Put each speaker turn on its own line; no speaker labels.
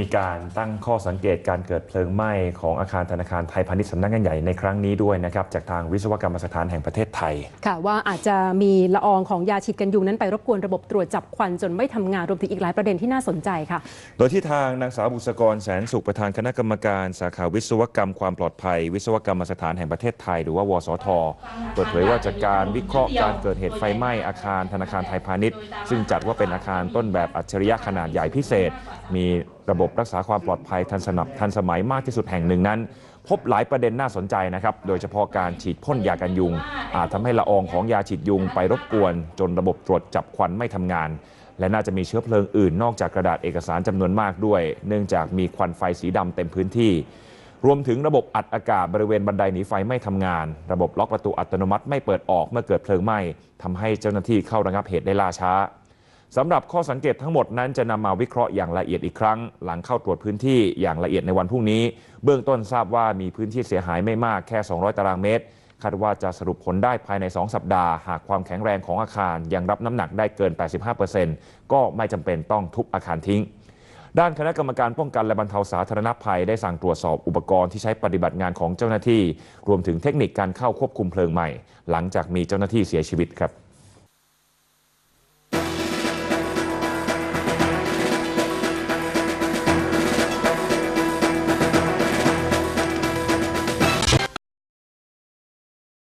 มีการตั้งข้อสังเกตการเกิดเพลิงไหม้ของอาคารธนาคารไทยพาณิชย์สำนักงานใหญ่ในครั้งนี้ด้วยนะครับจากทางวิศวกรรมสถานแห่งประเทศไทย
ค่ะว่าอาจจะมีละอองของยาฉีดกันยุงนั้นไปรบกวนระบบตรวจจับควันจนไม่ทำงานรวมถึงอีกหลายประเด็นที่น่าสนใจค่ะ
โดยที่ทางนางสาวบุษกรแสนสุขประธานคณะกรรมการสาขาวิศวกรรมความปลอดภัย วิศวกรรมสถานแห่งประเทศไทย หรือว่าวสท เปิดเผยว่าจากการวิเคราะห์การเกิดเหตุไฟไหม้อาคารธนาคารไทยพาณิชย์ ซึ่งจัดว่าเป็นอาคารต้นแบบอัจฉริยะขนาดใหญ่พิเศษมี ระบบรักษาความปลอดภัยทันสนับทันสมัยมากที่สุดแห่งหนึ่งนั้น พบหลายประเด็นน่าสนใจนะครับ โดยเฉพาะการฉีดพ่นยากันยุง อาจทำให้ละอองของยาฉีดยุงไปรบกวน จนระบบตรวจจับควันไม่ทำงาน และน่าจะมีเชื้อเพลิงอื่นนอกจากกระดาษเอกสารจำนวนมากด้วย เนื่องจากมีควันไฟสีดำเต็มพื้นที่รวมถึงระบบอัดอากาศบริเวณบันไดหนีไฟไม่ทำงาน ระบบล็อกประตูอัตโนมัติไม่เปิดออกเมื่อเกิดเพลิงไหม้ทำให้เจ้าหน้าที่เข้าระงับเหตุได้ล่าช้า สำหรับข้อสังเกตทั้งหมดนั้นจะนำมาวิเคราะห์อย่างละเอียดอีกครั้ง หลังเข้าตรวจพื้นที่อย่างละเอียดในวันพรุ่งนี้ เบื้องต้นทราบว่ามีพื้นที่เสียหายไม่มากแค่ 200 ตารางเมตรคาดว่าจะสรุปผลได้ภายใน 2 สัปดาห์ หากความแข็งแรงของอาคารยังรับน้ำหนักได้เกิน 85%ก็ไม่จำเป็นต้องทุบอาคารทิ้ง ด้านคณะกรรมการป้องกันและบรรเทาสาธารณภัยได้สั่งตรวจสอบอุปกรณ์ที่ใช้ปฏิบัติงานของเจ้าหน้าที่ รวมถึงเทคนิคการเข้าควบคุมเพลิงใหม่ หลังจากมีเจ้าหน้าที่เสียชีวิตครับ